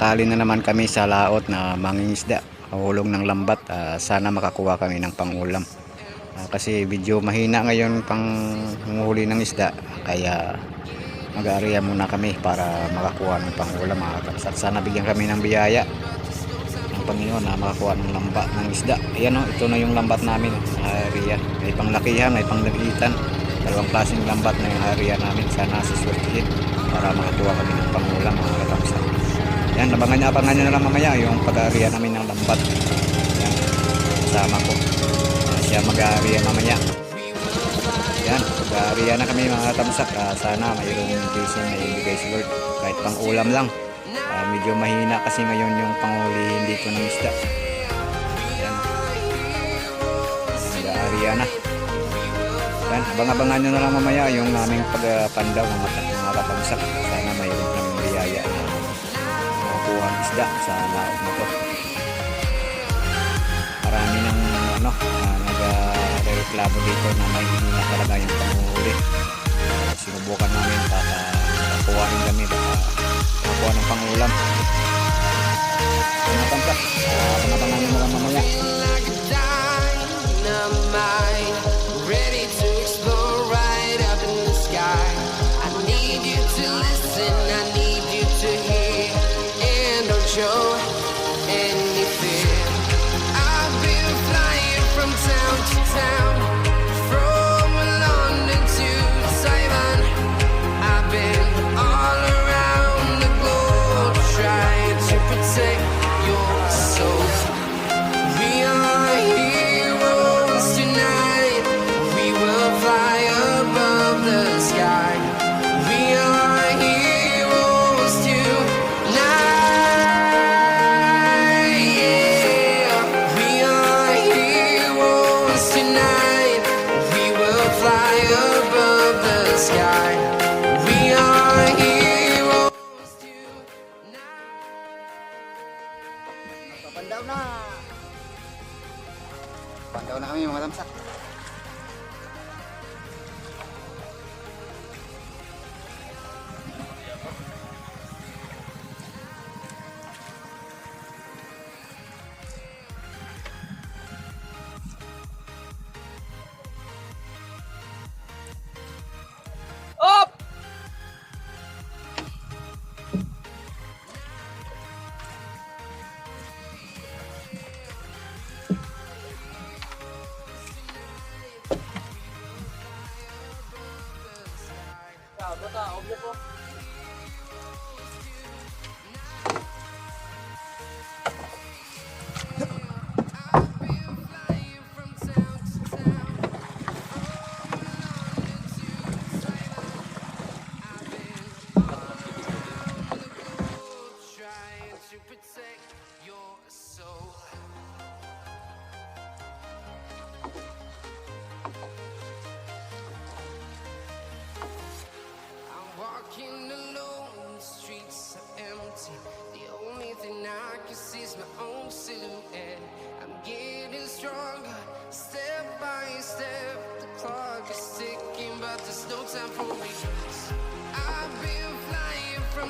papasakali na naman kami sa laot na mangingisda kahulong ng lambat. Ah, sana makakuha kami ng pangulam. Ah, kasi medyo mahina ngayon pang huli ng isda kaya mag-aariya muna kami para makakuha ng pangulam mga sana bigyan kami ng biyaya ng Panginoon na makakuha ng lambat ng isda. Ayan o ito na yung lambat namin area may panglakihan may panglitan dalawang klaseng lambat na yung area namin. Sana suswertihin para makakuha kami ng pangulam mga kapsat yan abangan, abangan nyo na lang mamaya yung pag-area namin ng lambat. Yan kasama ko. Siya mag-area mamaya. Yan mag-area na kami mga tamsak. Ah, sana mayroong blessing na ibigay si Lord. Kahit pang ulam lang. Ah, medyo mahina kasi ngayon yung pangulihin dito ng isda. Yan mag-area na. Yan abang-abangan nyo na lang mamaya yung aming pagpandaw mga, mga katamsak sana mayroon kami biyaya. na isda sa laot na to. Marami ng ano uh, nag-reklamo dito na may na talaga yung panguhuli. Uh, sinubukan namin baka makakuha rin kami baka makakuha ng pangulam. Mga tamsak uh, abangan nyo na lang mamaya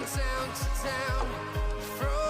town to town, from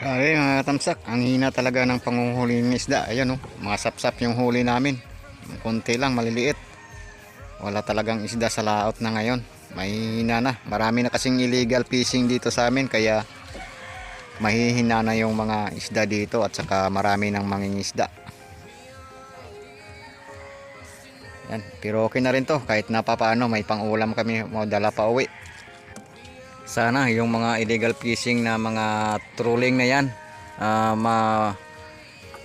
Grabe mga tamsak, ang hina talaga ng panguhuli ng isda. Ayan oh, mga sapsap yung huli namin. Konti lang, maliliit. Wala talagang isda sa laot na ngayon. Mahihina na. Marami na kasing illegal fishing dito sa amin kaya mahihina na yung mga isda dito at saka marami ng mangingisda. Yan, pero okay na rin to kahit napapaano may pangulam kami mo dala pa uwi. Sana yung mga illegal fishing na mga trolling na yan ah, ma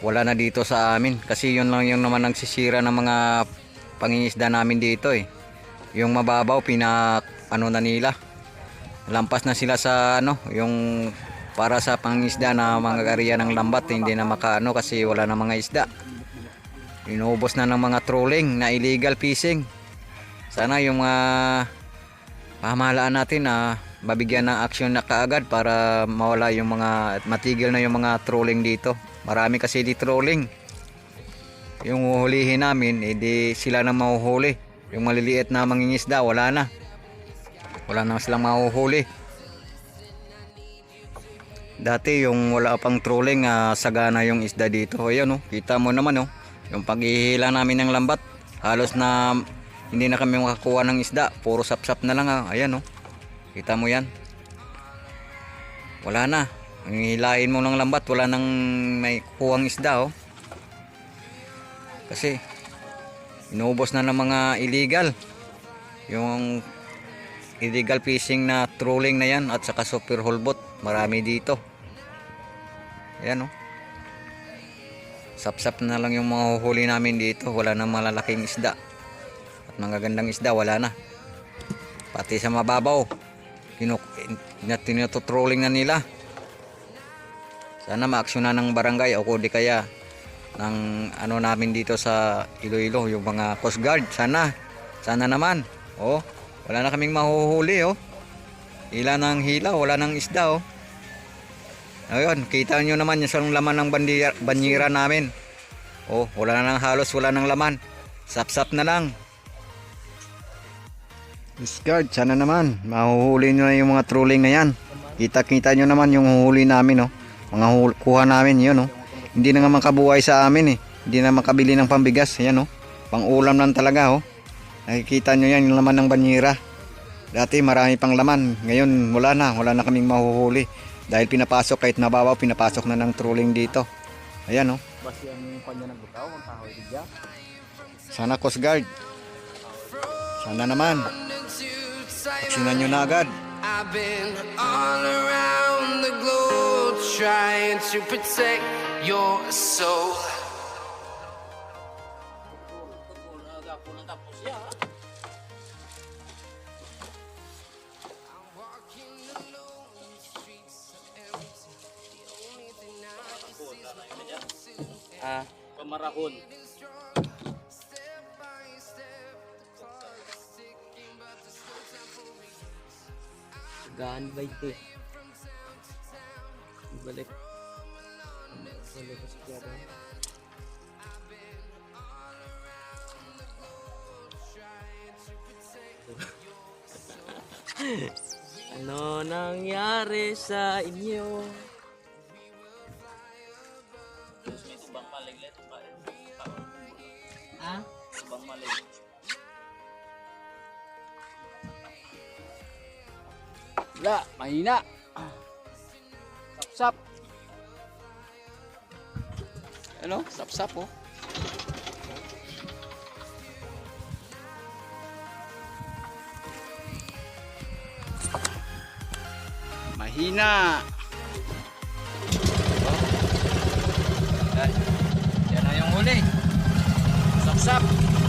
wala na dito sa amin kasi yun lang yung naman nagsisira ng mga pangingisda namin dito eh. Yung mababaw pina ano na nila. Lampas na sila sa ano, yung para sa pangingisda na mga area ng lambat hindi na makaano kasi wala na mga isda. Inubos na ng mga trolling na illegal fishing. Sana yung mga pamahalaan natin na mabigyan ng aksyon na kaagad para mawala yung mga matigil na yung mga trolling dito. Marami kasi di trolling. Yung huhulihin namin, edi sila na mahuhuli. Yung maliliit na mangingisda, wala na. Wala na silang mahuhuli. Dati yung wala pang trolling, ah, sagana yung isda dito. Ayan oh, kita mo naman oh. Yung paghihila namin ng lambat, halos na hindi na kami makakuha ng isda. Puro sapsap na lang ah. Ayan oh. Kita mo yan. Wala na. Ang hilain mo ng lambat, wala nang may kuwang isda oh. Kasi inubos na ng mga illegal. Yung illegal fishing na trolling na yan at saka super holbot. Marami dito. Ayan oh. Sapsap na lang yung mga huli namin dito. Wala nang malalaking isda. At mga gandang isda, wala na. Pati sa mababaw. Tinuk tinututrolling na nila. Sana maaksyonan ng barangay o di kaya ng ano namin dito sa Iloilo, yung mga Coast Guard. Sana. Sana naman. Oh, wala na kaming mahuhuli oh. Hila ng hila, wala ng isda oh. Ayun, kita nyo naman yung sarong laman ng bandira, banyira namin. Oh, wala na ng halos, wala ng laman. Sap-sap na lang. Discard, sana naman. Mahuhuli nyo na yung mga trolling na yan. Kita-kita nyo naman yung huli namin, oh. Mga hul- kuha namin, yun, oh. Hindi na nga makabuhay sa amin, eh. Hindi na makabili ng pambigas, yan, oh. Pang-ulam lang talaga, oh. Nakikita nyo yan, yung laman ng banyira. Dati marami pang laman. Ngayon, wala na. Wala na kaming mahuhuli. Dahil pinapasok, kahit nababaw, pinapasok na ng trolling dito. Ayan, oh. Basi ang kanya ng butaw, ang kahoy. Sana Coast Guard. Sana naman. Aksyonan nyo na agad. I've been all around the globe trying to protect your soul. Ah, kemerahun. Gaan ba ito? Balik. Balik ko sa kiyara. ano nangyari sa inyo? Wala, mahina. Sap-sap. Ano? Sap-sap oh. Mahina. Yan. Yan na yung huli. Sap-sap.